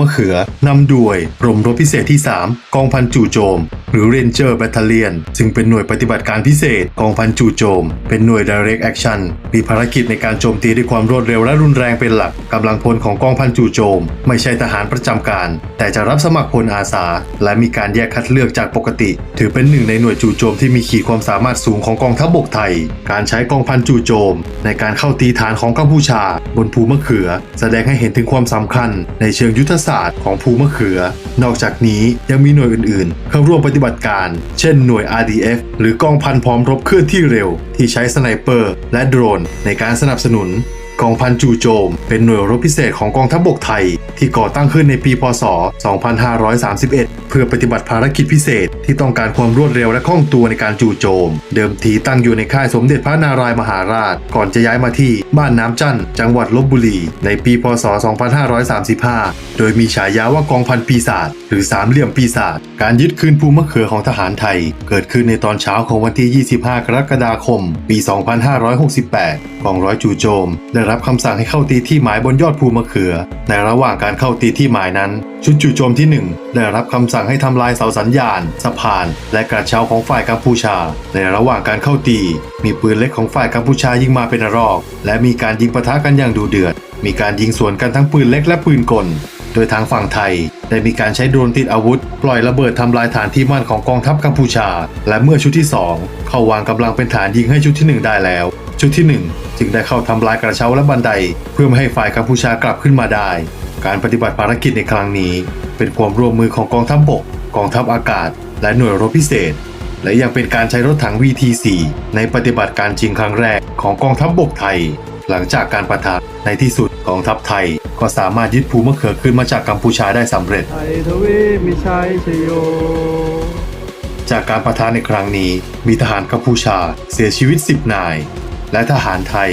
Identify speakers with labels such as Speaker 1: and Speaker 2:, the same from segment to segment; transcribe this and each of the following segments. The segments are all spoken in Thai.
Speaker 1: มะเขือนำด้วยกรมรบพิเศษที่ 3 กองพันจู่โจม หรือ Ranger Battalion ซึ่งเป็นหน่วยปฏิบัติการพิเศษกองพันจู่โจม เป็นหน่วย Direct Action มีภารกิจในการโจมตีด้วยความรวดเร็วและรุนแรงเป็นหลักกำลังพลของกองพันจู่โจม ไม่ใช่ทหารประจำการ แต่จะรับสมัครพลอาสา และมีการแยกคัดเลือกจากปกติ ถือเป็นหนึ่งในหน่วยจู่โจมที่มีขีดความสามารถสูงของกองทัพบกไทย การใช้กองพันจู่โจม ในการเข้าตีฐานของกัมพูชา บนภูมะเขือ แสดงให้เห็นถึงความสำคัญ ในเชิงยุทธศาสตร์ของภูมะเขือ นอกจากนี้ยังมีหน่วยอื่นๆ เข้าร่วมปฏิบัติการ เช่นหน่วย RDF หรือกองพันพร้อมรบเคลื่อนที่เร็ว ที่ใช้สไนเปอร์และโดรนในการสนับสนุน กองพันจู่โจม เป็นหน่วยรบพิเศษของกองทัพบบกไทย ที่ก่อตั้งขึ้นในปีพศ 2531 เพื่อปฏิบัติภารกิจพิเศษที่ต้องการความรวดเร็วและคล่องตัวในการจู่โจม เดิมทีตั้งอยู่ในค่ายสมเด็จพระนารายณ์มหาราช ก่อนจะย้ายมาที่บ้านน้ำจั่นจังหวัดลบบุรี ในปีพศ 2535 โดยมีฉายาว่ากองพันปีศาจหรือสามเหลี่ยมปีศาจการยึดคืนภูมะเขือของทหารไทย เกิดขึ้นในตอนเช้าของวันที่ 25 กรกฎาคม ปี 2568 กองร้อยจู่โจมได้รับคำสั่งให้เข้าตีที่หมายบนยอดภูมะเขือ ในระหว่างการเข้าตีที่หมายนั้น ชุดจู่โจมที่ 1 ได้รับคำสั่งให้ทำลายเสาสัญญาณ สะพาน และกระเช้าของฝ่ายกัมพูชา ในระหว่างการเข้าตี มีปืนเล็กของฝ่ายกัมพูชายิงมาเป็นรอกและมีการยิงปะทะกันอย่างดุเดือด มีการยิงสวนกันทั้งปืนเล็กและปืนกลโดยทางฝั่งไทย ได้มีการใช้โดรนติดอาวุธ ปล่อยระเบิดทำลายฐานที่มั่นของกองทัพกัมพูชา และเมื่อชุดที่ 2 เข้าวางกำลังเป็นฐานยิงให้ชุดที่ 1 ได้แล้ว ชุดที่ 1 จึงได้เข้าทำลายกระเช้าและบันได เพื่อไม่ให้ฝ่ายกัมพูชากลับขึ้นมาได้ การปฏิบัติภารกิจในครั้งนี้ เป็นความร่วมมือของกองทัพบก กองทัพอากาศ และหน่วยรบพิเศษ และยังเป็นการใช้รถถัง VT4 ในปฏิบัติการจริงครั้งแรกของกองทัพบกไทย หลังจากการประทะในที่สุดกองทัพไทย ก็สามารถยึดภูมะเขือขึ้นมาจากกัมพูชาได้สำเร็จ
Speaker 2: ไทยทวีมิชัยชโย
Speaker 1: จากการประทะในครั้งนี้มีทหารกัมพูชาเสียชีวิต 10 นาย และทหารไทย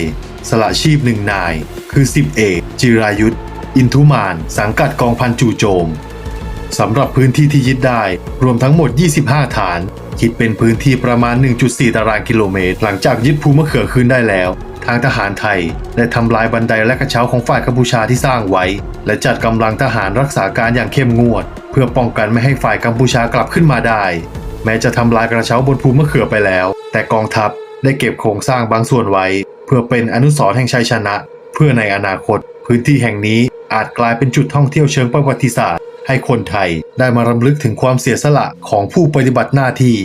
Speaker 1: สละชีพหนึ่งนาย คือ10เอกจิรายุทธอินทุมาน สังกัดกองพันจู่โจมสำหรับพื้นที่ที่ยึดได้รวมทั้งหมด 25 ฐาน คิดเป็นพื้นที่ประมาณ 1.4 ตารางกิโลเมตร หลังจากยึดภูมะเขือคืนได้แล้ว ทางทหารไทยได้ทำลายบันไดและกระเช้าของฝ่ายกัมพูชาที่สร้างไว้ และจัดกำลังทหารรักษาการอย่างเข้มงวด เพื่อป้องกันไม่ให้ฝ่ายกัมพูชากลับขึ้นมาได้ แม้จะทำลายกระเช้าบนภูมะเขือไปแล้ว แต่กองทัพ ได้เก็บโครงสร้างบางส่วนไว้ เพื่อเป็นอนุสรณ์แห่งชัยชนะ เพื่อในอนาคต พื้นที่แห่งนี้อาจกลายเป็นจุดท่องเที่ยวเชิงประวัติศาสตร์ ให้คนไทยได้มารำลึกถึงความเสียสละของผู้ปฏิบัติหน้าที่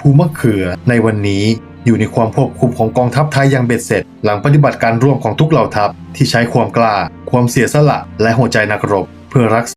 Speaker 1: ภูมะเขือในวันนี้อยู่ในความควบคุมของกองทัพไทยอย่างเบ็ดเสร็จ หลังปฏิบัติการร่วมของทุกเหล่าทัพที่ใช้ความกล้า ความเสียสละและหัวใจนักรบ เพื่อรักษา